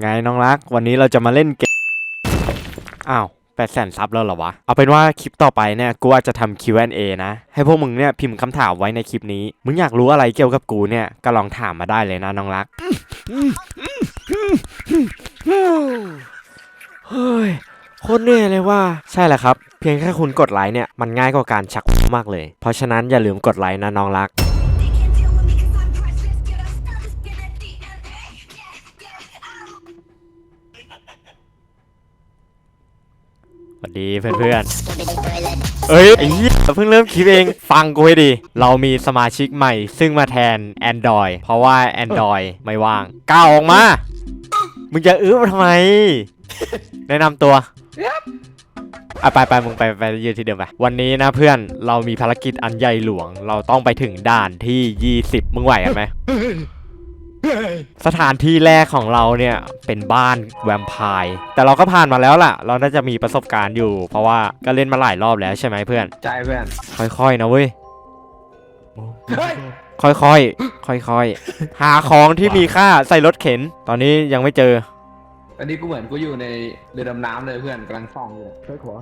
ไงน้องรัก วันนี้เราจะมาเล่นเกม อ้าวแปดแสนซับแล้วเหรอวะ เอาเป็นว่าคลิปต่อไปเนี่ยกูอาจจะทำ Q&A นะ ให้พวกมึงเนี่ยพิมพ์คำถามไว้ในคลิปนี้ มึงอยากรู้อะไรเกี่ยวกับกูเนี่ย ก็ลองถามมาได้เลยนะน้องรัก เฮ้ยโคตรเหนื่อยเลยว่า ใช่แหละครับ เพียงแค่คุณกดไลค์เนี่ย มันง่ายกว่าการชักมากเลย เพราะฉะนั้นอย่าลืมกดไลค์นะน้องรัก สวัสดีเพื่อนๆ เอ้ยไอ้เหี้ยเพิ่งเริ่มคลิปเอง ฟังกูให้ดี เรามีสมาชิกใหม่ ซึ่งมาแทน Android เพราะว่า Android ไม่ว่าง ก้าวออกมา มึงจะอื้อมาทำไม แนะนำตัวอะไปไปมึงไปไปยืนที่เดิมไป วันนี้นะเพื่อนเรามีภารกิจอันใหญ่หลวง เราต้องไปถึงด่านที่ 20 มึงไหวกันไหม สถานที่แรกของเราเนี่ยเป็นบ้านแวมไพร์แต่เราก็ผ่านมาแล้วล่ะ เราน่าจะมีประสบการณ์อยู่ เพราะว่าก็เล่นมาหลายรอบแล้วใช่ไหมเพื่อน ใจเพื่อน ค่อยๆนะเว้ยเฮ้ยค่อยๆ ค่อยๆ หาของที่มีค่าใส่รถเข็น ตอนนี้ยังไม่เจอ อันนี้กูเหมือนกูอยู่ในเรือดำน้ำเลยเพื่อนกำลังส่องอยู่เฮ้ยขวา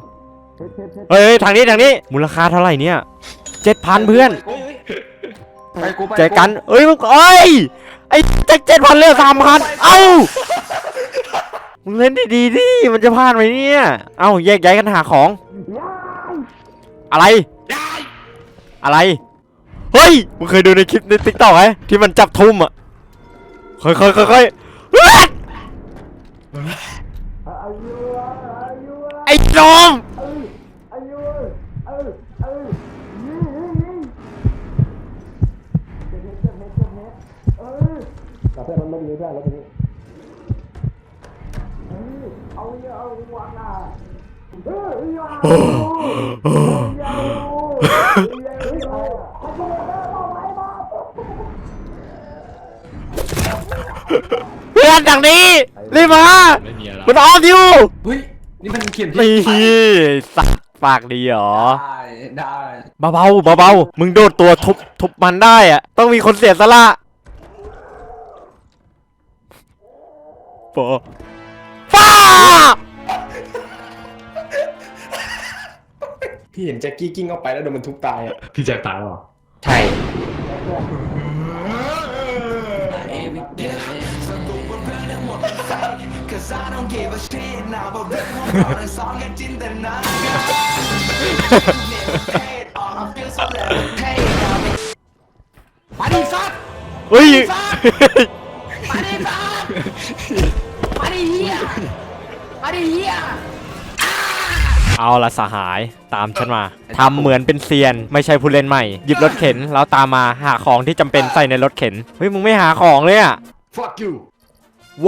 เฮ้ยทางนี้ทางนี้ มูลค่าเท่าไหร่เนี่ยเจ็ดพันเพื่อนไปกูไปเจอกันเอ้ยมึงเอ้ย ไอ้เจ็ดเจ็ดพันเลือสามพันเอ้ามึงเล่นดีๆดิมันจะพลาดไหมเนี่ย เอ้าแยกย้ายกันหาของ อะไร อะไร เฮ้ย มึงเคยดูในคลิปในติ๊กต็อกไหมที่มันจับทุ่มอะค่อยๆค่อยๆเฮ้ยไอ้จอ มเพื่อนดังนี้รีบมามันออฟอยู่เฮ้ยนี่มันเขียนนี่ที่สัตว์ปากดีเหรอได้ได้เบาๆเบาๆมึงโดดตัวทุบทุบมันได้อะต้องมีคนเสียสละ ปอฟ้าพี่เห็นแจ็คกี้กิ้งเข้าไปแล้วโดนมันทุบตายอะพี่แจ็คตายหรอใช่มาดิซัดเฮ้ยมาดิซัด มาดิเฮียมาดิเฮียเอาละสหายตามฉันมาทำเหมือนเป็นเซียน ไม่ใช่ผู้เล่นใหม่ หยิบรถเข็นแล้วตามมาหาของที่จำเป็นใส่ในรถเข็น เฮ้ย มึงไม่หาของเลยอะ fuck you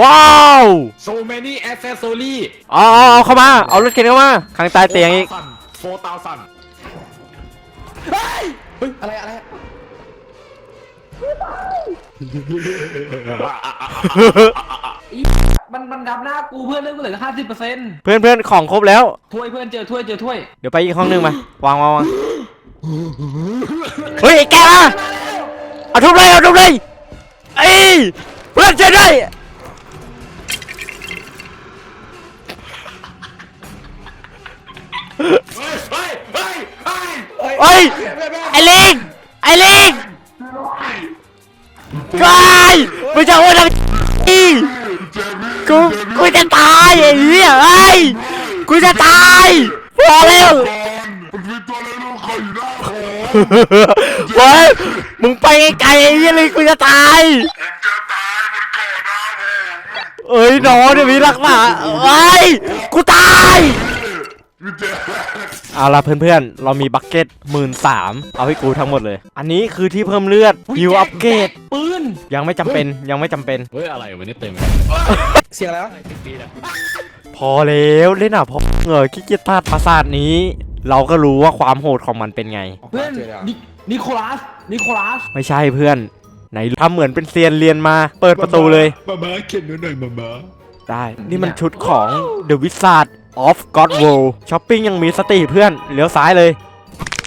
ว้าว so many accessory เอาเอาเอาเข้ามา เอารถเข็นเข้ามาข้างใต้เตียงอีก โฟตาซันเฮ้ยเฮ้ยอะไรอะไร มันมันดับหน้ากูเพื่อนเรื่องกูเหลือห้าสิบเปอร์เซ็นต์เพื่อนเพื่อนของครบแล้ว ถ้วยเพื่อนเจอถ้วยเจอถ้วยเดี๋ยวไปอีกห้องหนึงมาวางวางวางเฮ้ยไอ้แกมาเอาทุบเลยเอาทุบเลยไอ้ยเพื่อนช่วยด้วยเฮ้ยเฮ้ยเฮ้ยเฮ้ยเฮ้ยไอ้ลิงไอ้ลิงกายมึงจะโอ้ยทำอี กู กูจะตายไอ้เหี้ยไอ้ยกูจะตายพอแล้วเฮ้ยมึงไปไกลๆไอ้เหี้ยเลยกูจะตายเอ้ยน้องเดี๋ยวมีรักษาเอ้ยกูตาย เอาละเพื่อนๆ เรามีบักเก็ตหมื่นสามเอาให้กูทั้งหมดเลย อันนี้คือที่เพิ่มเลือดฮิวอัปเกรดปืนยังไม่จำเป็นยังไม่จำเป็น เฮ้ยอะไรวันนี้เต็มเสียงแล้วพอแล้วเล่นอะพอเออขี้เกียจพลาดปราสาทนี้ เราก็รู้ว่าความโหดของมันเป็นไง เพื่อนเจอแล้วนินิโคลัสนิโคลัสไม่ใช่เพื่อนไหนทำเหมือนเป็นเซียนเรียนมา เปิดประตูเลย มามาเข็นหนูหน่อยมามาได้ นี่มันชุดของ The Wizard of God World ช้อปปิ้งยังมีสติเพื่อนเลี้ยวซ้ายเลย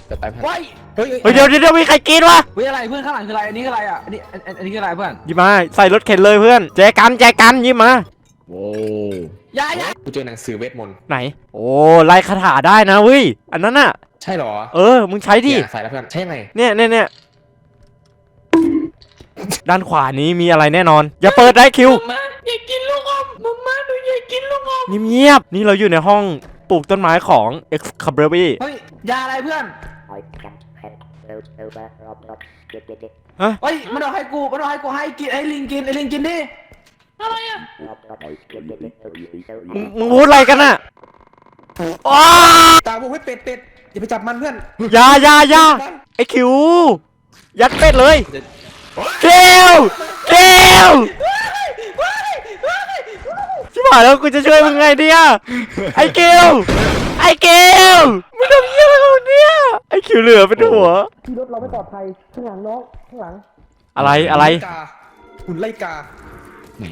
จะตายพันไว้เฮ้ยเฮ้ยเดี๋ยวเดี๋ยวเดี๋ยวมีใครกินวะเฮ้ยอะไรเพื่อนข้างหลังคืออะไรอันนี้คืออะไรอะอันนี้อันอันอันนี้คืออะไรเพื่อนหยิบมาใส่รถเข็นเลยเพื่อน แจกันแจกันหยิบมา โว้อย่าอย่ากูเจอหนังสือเวทมนต์ไหน โอ้ไล่คาถาได้นะเว้ยอันนั้นน่ะใช่เหรอเออ มึงใช้ดิเนี่ยใส่แล้วเพื่อนใช่ไหมเนี่ยเนี่ยเนี่ยด้านขวานี้มีอะไรแน่นอน อย่าเปิดได้คิว มา เงียบๆนี่เราอยู่ในห้องปลูกต้นไม้ของ X c a b r y เฮ้ยยาอะไรเพื่อน Oi, kan, kan, over, over, rob, rob, get, get, get, เฮ้ยมันเอาให้กูมันเอาให้กูให้กินไอ้ลิงกินไอ้ลิงกินดิอะไรอะ rob, rob, get, get, get, over, มึง over. มึงพูดอะไรกันน่ะอ้าตาบอกให้เป็ดเป็ดอย่าไปจับมันเพื่อนอยาอยาอยาไอคิว ยัดเป็ดเลยเกลเกล ชิบหายแล้วกูจะช่วยมึงไงเดียไอเกลไอเกลไม่ทำเหี้ยอะไรของเนี่ยไอคิวเหลือเป็นหัว ที่รถเราไม่ปลอดภัยข้างหลังน้องข้างหลังอะไรอะไรกาหุ่นไล่กาไหน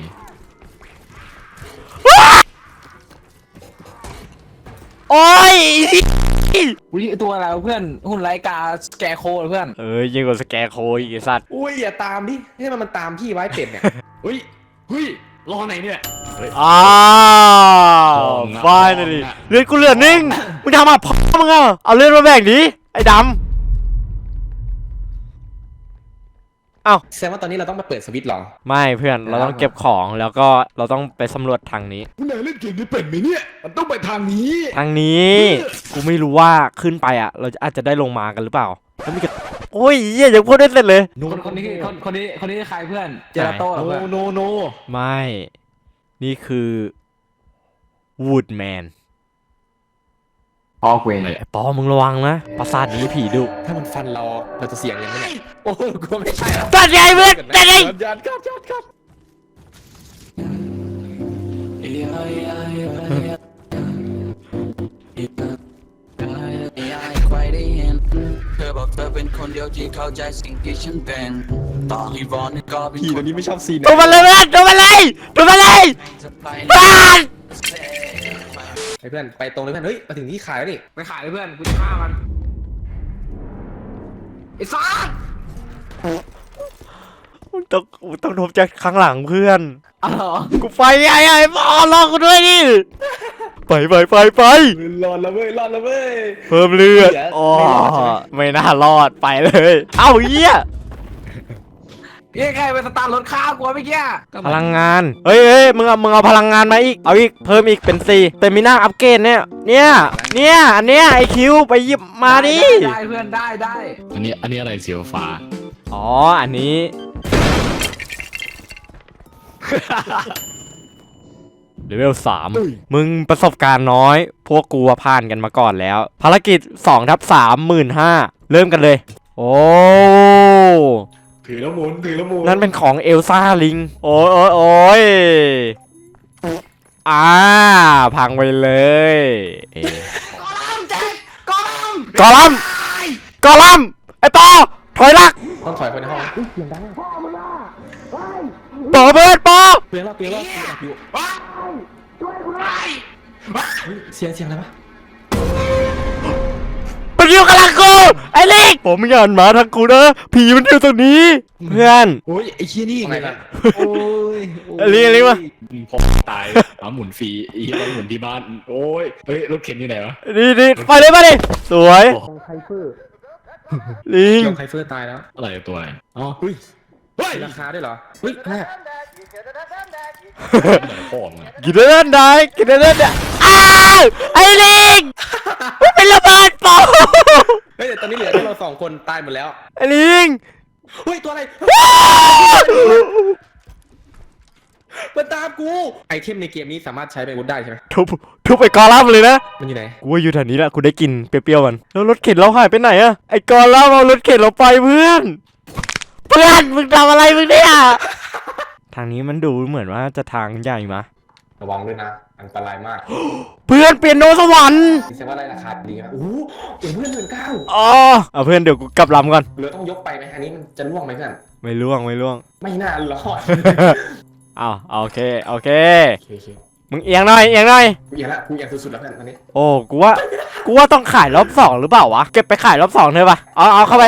โอ้ยอุ้ยตัวอะไรวะเพื่อนหุ่นไรกาสแกโคเหรอเพื่อนเอ้ยยิงกว่าสแกร์โคอีกไอ้สัตว์อุ้ยอย่าตามดิให้มันมันตามพี่ไว้เป็ดเนี่ยเฮ้ยเฮ้ย รอไหนเนี่ยเฮ้ย อ้าวทองอะฟายนะดิทองอะเลือดกูเหลือนิ่งมึงทำอะพ่อมึงอะเอาเลือดมาแบ่งดิไอ้ดำ อ้าแสดงว่าตอนนี้เราต้องมาเปิดสวิตช์เหรอ ไม่เพื่อนเราต้องเก็บของแล้วก็เราต้องไปสำรวจทางนี้ คุณนายเล่นเกมนี้เป็นไหมเนี่ย มันต้องไปทางนี้ ทางนี้กูไม่รู้ว่าขึ้นไปอะ เราจะอาจจะได้ลงมากันหรือเปล่าแล้วมีกระโอ้ยเหี้ยยังพูดได้เสร็จเลย คนคนนี้คนคนนี้คนนี้ใครเพื่อน เจลาโต้เหรอโนเพื่อนโนโนไม่ นี่คือวูดแมน ออกเวอะไรไอ้ปอมึงระวังนะปราสาทนี้ผีดุถ้ามันฟันเราเราจะเสียงยังไงเนี่ยโอ้โหกลัวไม่ใช่แล้วตัดใหญ่เพื่อนตัดใหญ่ยันครับยันครับใครได้เห็นเธอบอกเธอเป็นคนเดียวที่เข้าใจสิ่งที่ฉันเป็นต่อให้วอนก็เป็นพี่คตัวนนี้ไม่ชอบซีนตัวมันเลยเพื่อนตัวมันเลยตัวมันเลยจะไปบ้าน ไอ้เพื่อนไปตรงเลยเพื่อน เฮ้ย มาถึงที่ขายแล้วนี่ ไปขายเลยเพื่อน กูจะฆ่ามันไอ้สัสต้องต้องทบจากข้างหลังเพื่อน อ๋อเหรอกูไปไงไอ้ปอรอกูด้วยดิไปไปไปไปรอดแล้วเว้ยรอดแล้วเว้ย เพิ่มเลือดเดี๋ยวอ๋อไม่รอดใช่ไหมไม่น่ารอดไปเลย เอ้าเหี้ย พี่ใครไปสตาร์ทรถฆ่ากูวะเมื่อกี้พลังงาน เฮ้ยเฮ้ยมึงเอา มึงเอาพลังงานมาอีก เอาอีก เพิ่มอีกเป็นสี่แต่มีหน้าอัปเกรดเนี่ย เนี่ย เนี่ย อันเนี้ยไอคิวไปหยิบมาดิ ได้ได้เพื่อนได้ได้อันนี้อันนี้อะไรสีฟ้าอ๋อ อันนี้ เลเวลสามมึงประสบการณ์น้อย พวกกูอะผ่านกันมาก่อนแล้ว ภารกิจ2ทับ3หมื่นห้าเริ่มกันเลย โอ้ ถือแล้วหมุนถือแล้วหมุนนั่นเป็นของเอลซ่าลิง โอ้ยโอ้ยโอ้ยอ่า พังไปเลยเอ๊ะกอลัมกอลัมกอลัมไอ้ปอถอยหลักต้องถอยไปในห้องปอเบิร์ดปอเปลี่ยนรอบเปลี่ยนรอบอยู่เสียงเสียงอะไรวะมัน อยู่กับหลังกูไอ้ลิงผมไม่อยากมาทางกูนะผีมันอยู่ตรงนี้ เพื่อนโอ้ยไอ้เชี่ยนี่ทำไมไงล่ะโอ้ยไอ้ลิงไอ้ลิงมาพอตายเอาหมุนฟรีอีกหมุนที่บ้าน โอ้ยเฮ้ยรถเข็นอยู่ไหนวะนี่นี่ไปเลยมาดิสวยไคเฟอร์ลิงยองไคเฟอร์ตายแล้วอะไรตัวอะไรอ๋ออุ้ยเฮ้ยมีราคาด้วยเหรอเฮ้ยแรกไหน พ่อมึงอะกินได้ได้กินได้ได้อ้าวไอ้ลิงมันเป็นระเบิดปอเฮ้ยแต่ตอนนี้เหลือแค่เราสองคนตายหมดแล้ว ไอ้ลิงเฮ้ยตัวอะไร มันตามกู ไอเทมในเกมนี้สามารถใช้เป็นอาวุธได้ใช่ไหมทุบทุบไอ้กอลัมเลยนะ มันอยู่ไหน กูว่าอยู่แถวนี้แหละกูได้กลินเปรี้ยวๆมัน แล้วรถเข็นเราหายไปไหนอะไอ้กอลัมเอารถเข็นเราไปเพื่อน เพื่อนมึงทำอะไรมึงเนี่ยทางนี้มันดูเหมือนว่าจะทางใหญ่มะระวังด้วยนะ อันตรายมาก เพื่อนเปลี่ยนโนสวรรค์แสดงว่าอะไรราคาดีนะโอ้โหเดี๋ยวเพื่อนหมื่นเก้าอ๋อเอาเพื่อนเดี๋ยวกูกลับลำก่อน เหลือต้องยกไปไหมอันนี้มันจะล่วงไหมเพื่อน ไม่ล่วงไม่ล่วงไม่น่ารอดอ้าวโอเคโอเค โอเคโอเคมึงเอียงหน่อยเอียงหน่อย กูเอียงละกูเอียงสุดๆแล้วเพื่อนตอนนี้โอ้กูว่ากูว่าต้องขายรอบสองหรือเปล่าวะ เก็บไปขายรอบสองเถอะปะเอาเอาเข้าไป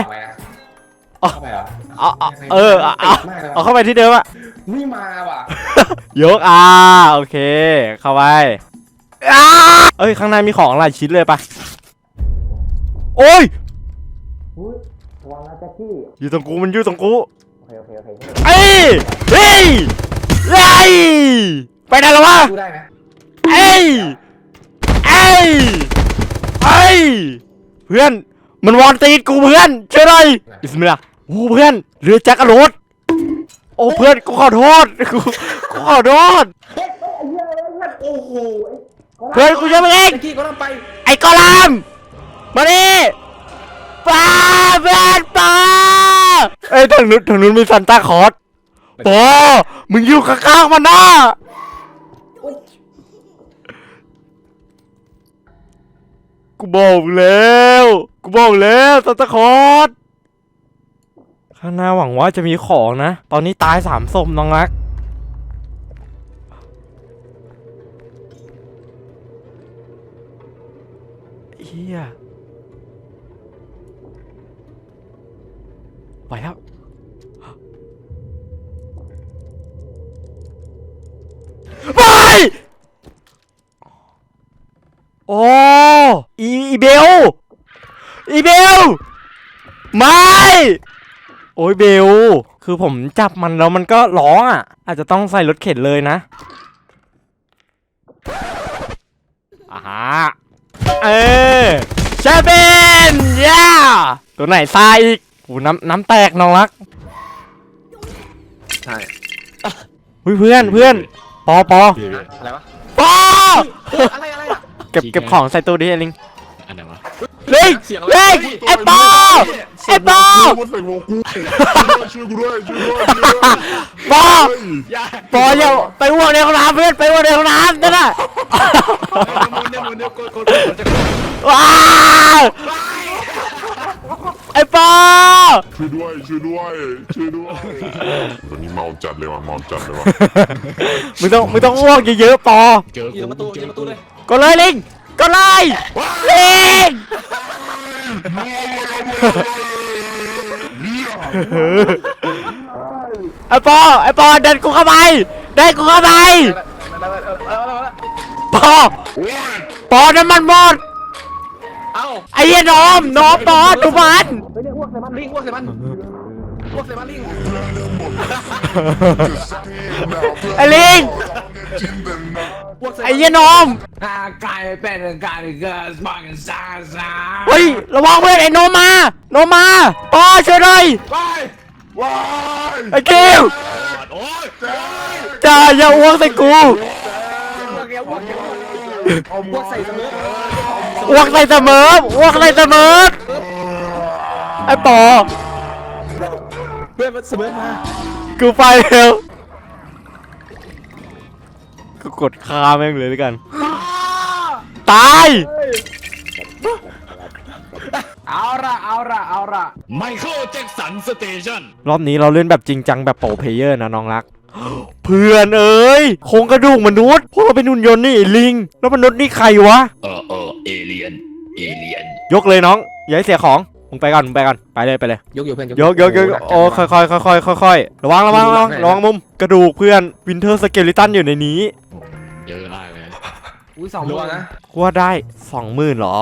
ออะเอาเข้าไปเหรอเอาเอาเออเอาเอามากเลยเอาเข้าไปที่เดิมอะม ไม่มาว่ะยกอ่าโอเค เข้าไปอ้าเอ้ยข้างในมีของหลายชิ้นเลยปะโอ้ยอยู่ตรงกูมันอยู่ตรงกูเอ้ยเฮ้ยเฮ้ยไปไหนแล้ววะดูได้ไหมเอ้ยเอ้ยเอ้ยเพื่อนมันวอนตีนกูเพื่อนช่วยหน่อยอิสมิลาโอ้เพื่อนเรือแจ็คกระโดด โอ้เพื่อนกูขอโทษกูกูขอโทษโอ้โหเพื่อนกูจะไปเองตะกี้ก็ต้องไปไอ้กอลามมาดิป้าเพื่อนป้าเอ้ยทางนู้นทางนู้นมีซันต้าคลอสปอมึงอยู่ข้างๆมันนะกูบอกแล้ว กูบอกแล้วซันต้าคลอส ข้างหน้าหวังว่าจะมีของนะ ตอนนี้ตายสามศพน้องรัก เฮียไปแล้วไปโอ้อีอีเบล อีเบล ไม่ โอ้ยเบล คือผมจับมันแล้วมันก็ร้องอะ อาจจะต้องใส่รถเข็นเลยนะอ่าฮะเออแชมเปี้ยนย่าตัวไหนทรายอีกโอ้น้ำน้ำแตกน้องรักใช่เฮ้ยเพื่อนเพื่อนปอปอพี่พี่อะไรวะปออะไรอะไรอะเก็บเก็บของใส่ตู้ดิไอ้ลิงอันไหนวะลิงเสียงอะไรลิงไอ้ปอ ไอ้ปอมันใส่หัวกูช่วยกูด้วยช่วยกูด้วยช่วยกูด้วยปออย่าปออย่าไปอ้วกในห้องน้ำเพื่อนไปอ้วกในห้องน้ำนั่นน่ะมุนเนี่ยมุนเนี่ยกดกดกดจะว้าวไอ้ปอช่วยด้วยช่วยด้วยช่วยด้วยตอนนี้เมาจัดเลยว่ะเมาจัดเลยว่ะมึงต้องมึงต้องอ้วกเยอะๆปอเจอยิงประตูยิงประตูเลยก็เลยลิงก็เลยลิง ไอ้ปอไอ้ปอเดินกูเข้าไปเดินกูเข้าไปปอปอน้ำมันหมดเอ้าไอ้เหี้ยน้อมน้อมปอดูมันไปเรียกอ้วกใส่มันลิงอ้วกใส่มันอ้วกใส่มันลิงไอ้ลิงอ้วกใส่ ไอ้เหี้ยน้อม อ่ากลายเป็นการเกิดบังซาซาเฮ้ยระวังเพื่อนไอ้โนมา โนมาปอช่วยหน่อยว้ายไอ้คิวโอ้ยจ้าอย่าอ้วกใส่กูอ้วกแกอ้วกแกอ้วกใส่เสมออ้วกใส่เสมออ้วกใส่เสมอไอ้ปอเพื่อนมันเสมอมากูไปแล้ว กูกดคาแม่งเลยด้วยกัน ตาย เอาละเอาละเอาละไมเคิลแจ็คสันสเตชันรอบนี้เราเล่นแบบจริงจังแบบโปรเพลเยอร์นะน้องรัก เพื่อนเอ้ยโครงกระดูกมนุษย์ พวกเราเป็นหุ่นยนต์นี่ไอ้ลิง แล้วมนุษย์นี่ใครวะ เออเออเอเลียน เอเลียน ยกเลยน้อง อย่าให้เสียของ มึงไปก่อนมึงไปก่อนไปเลยไปเลยยกอยู่เพื่อนยกยกยกโอ้ค่อยค่อยค่อยค่อยค่อยค่อยระวังระวังระวังระวังมุมกระดูกเพื่อนวินเทอร์สเกลิตันอยู่ในนี้เยอะมากเลยอุ้ยสองระมืวังอนะกูว่าได้สองหมื่นเหรอ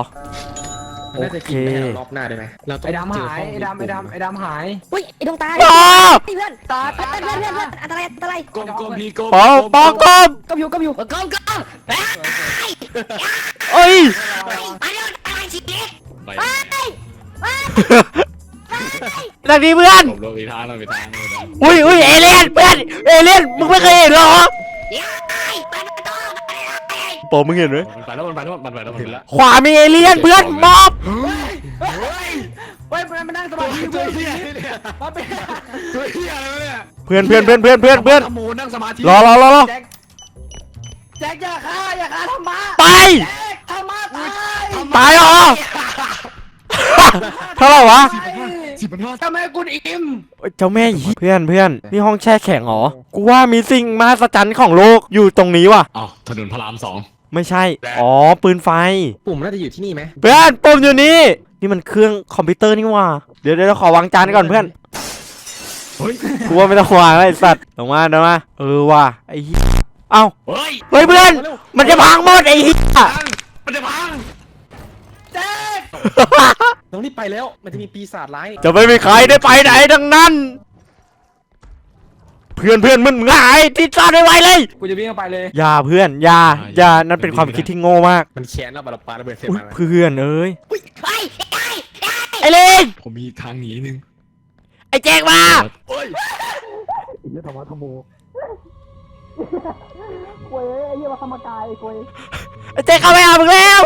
มันน่าจะกินไม่ให้เรารอบหน้าได้ไหมเราต้อไอ้งดำเจอหายห้องไอ้ดำไอ้ดำไอ้ดำหายอุ้ยไอ้ดวงตาอ้าเพื่อนตาเพื่อนเพื่อนเพื่อนเพื่อนอันตรายอันตรายกลมกลมพี่กลมปอปอกบก็อยู่ก็อยู่กล้องกล้องเอ้ยไปเร็วตายชีวิตไป ดังนี้เพื่อน ผมลงอีกทางลงอีกทางเลยนะอุ้ยอุ้ยเอเลี่ยนเพื่อนเอเลี่ยนมึงไม่เคยเห็นเหรอเปิดประตูปอมึงเห็นไหมมันไปแล้วมันไปแล้วมันไปแล้วมันไปแล้วขวามีเอเลี่ยนเพื่อนมอบเฮ้ยมันมานั่งสมาธิเพื่อนมาเป็นตัวเฮียอะไรวะเนี่ยเพื่อนเพื่อนเพื่อนเพื่อนเพื่อนเพื่อนทำโมนั่งสมาธิรอรอรอรอแจ็คแจ็คอย่าฆ่าอย่าฆ่าธรรมะไปแจ็คธรรมะตายตายเหรอ เท่าไหร่วะสิบพันห้าทำไมคุณอิมเจ้าแม่หยีเพื่อนเพื่อนนี่ห้องแช่แข็งเหรอ กูว่ามีสิ่งมหัศจรรย์ของโลกอยู่ตรงนี้ว่ะอ้าวถนนพระรามสองไม่ใช่ อ๋อ ปืนไฟ ปุ่มน่าจะอยู่ที่นี่ไหมเพื่อนปุ่มอยู่นี่ นี่มันเครื่องคอมพิวเตอร์นี่ว่า เดี๋ยวเดี๋ยวเราขอวางจานก่อนเพื่อนเฮ้ยกูว่าไม่ต้องวางแล้วไอ้สัตว์ลงมาลงมา เออว่ะไอ้เหี้ยเอ้าเฮ้ยเฮ้ยเพื่อน มันจะพังหมดไอ้เหี้ยพังมันจะพัง ต้องรีบไปแล้ว มันจะมีปีศาจร้ายจะไม่มีใครได้ไปไหนทั้งนั้น เพื่อนเพื่อนมึงหายที่ซ่อนไว้ไวเลย กูจะวิ่งเข้าไปเลย อย่าเพื่อนอย่าอย่านั่นเป็นความคิดที่โง่มากมันแค้นแล้วบาลปาระเบิดเสร็จอุ๊ยมาเพื่อนเอ้ยไอ้เลงผมมีทางหนีหนึงไอ้แจกมาเฮ้ยไอ้แจกเข้าไปหามึงแล้ว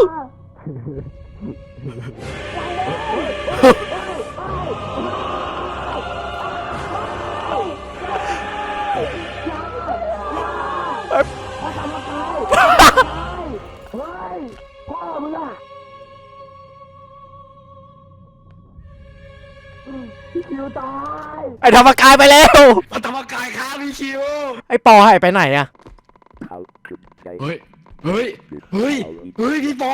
ไอ้ธรรมกายไปแล้วมันธรรมกายค้าพี่คิว ไอ้ปอหายไปไหนอะเขาจุดใจเฮ้ย เฮ้ย เฮ้ย เฮ้ยพี่ปอ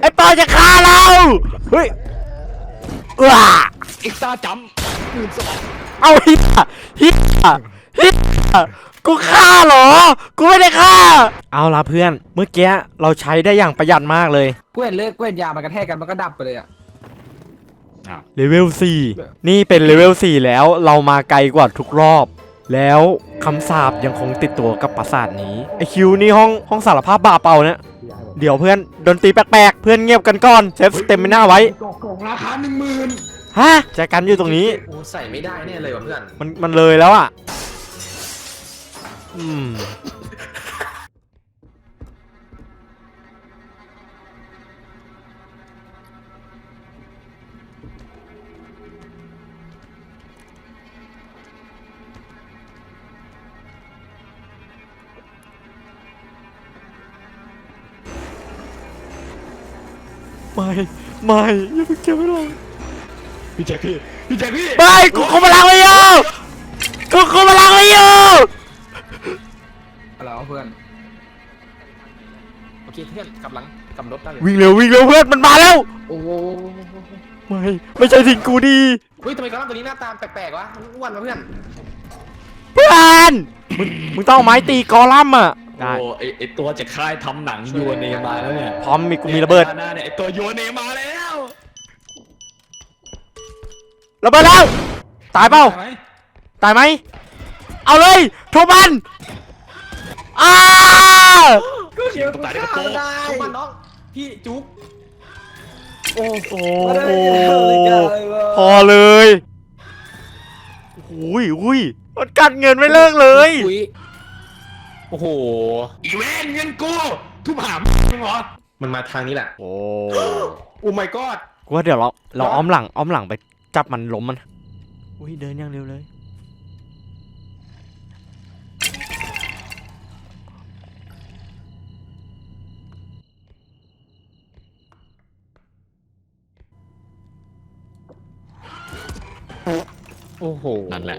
ไอ้ปอจะฆ่าเรา เฮ้ยว้าเอ็กซ์ตร้าจัมป์หมื่นสองเอาเฮียเฮียเฮียกูฆ่าเหรอ กูไม่ได้ฆ่า เอาละเพื่อน เมื่อกี้เราใช้ได้อย่างประหยัดมากเลยกูเห็นเลือดกูเห็นยามันกระแทกกันมันก็ดับไปเลยอะเลเวล 4 นี่เป็นเลเวล 4 แล้วเรามาไกลกว่าทุกรอบ แล้วคำสาปยังคงติดตัวกับปราสาทนี้ ไอคิวนี่ห้องห้องสารภาพบาปเปล่าเนี่ย เดี๋ยวเพื่อนดนตรีแปลกๆ เพื่อนเงียบกันก่อนเซฟสเต็มไม่น่าไว้กล่องราคาหนึ่งหมื่นฮะแจกันอยู่ตรงนี้ โอ้ใส่ไม่ได้แน่เลยว่ะเพื่อน มันมันเลยแล้วอะ อืมไม่ ไม่อย่าเพิ่งเก็บไว้หรอกพี่แจ็คพี่พี่แจ็คพี่ไม่กูคุมพลังไว้อยู่กูคุมพลังไว้อยู่อะไรวะเพื่อนโอเคเพื่อนกลับหลังกลับรถได้เลยวิ่งเร็ววิ่งเร็วเพื่อนมันมาแล้วโอ้โหไม่ไม่ใช่สิ่งกูดีเฮ้ยทำไมกระรอกตัวนี้หน้าตาแปลกๆวะมันอ้วนวะเพื่อนเพื่อนมึงมึงต้องเอาไม้ตีกอลัมน์อะได้โอ้ไอไอตัวจากค่ายทำหนังยูเนมาแล้วเนี่ยพร้อมมีกูมีระเบิดหน้าเนี่ยไอตัวยูเนมาแล้ว ระเบิดแล้ว ตายเปล่า ไหมตายไหม เอาเลยทุบมันอ้าตายในกระโปรงทุกมันน้องพี่จุ๊กโอ้โหพอเลยอุ้ยอุ้ยมันกัดเงินไม่เลิกเลย อุ้ยโอ้โห อีเวนเงินกู ทุบหามมึงเหรอ มันมาทางนี้แหละ โอ้ โอ้ my god กูว่าเดี๋ยวเราเราอ้อมหลังอ้อมหลังไป จับมันล้มมัน อุ้ยเดินอย่างเร็วเลย โอ้โห นั่นแหละ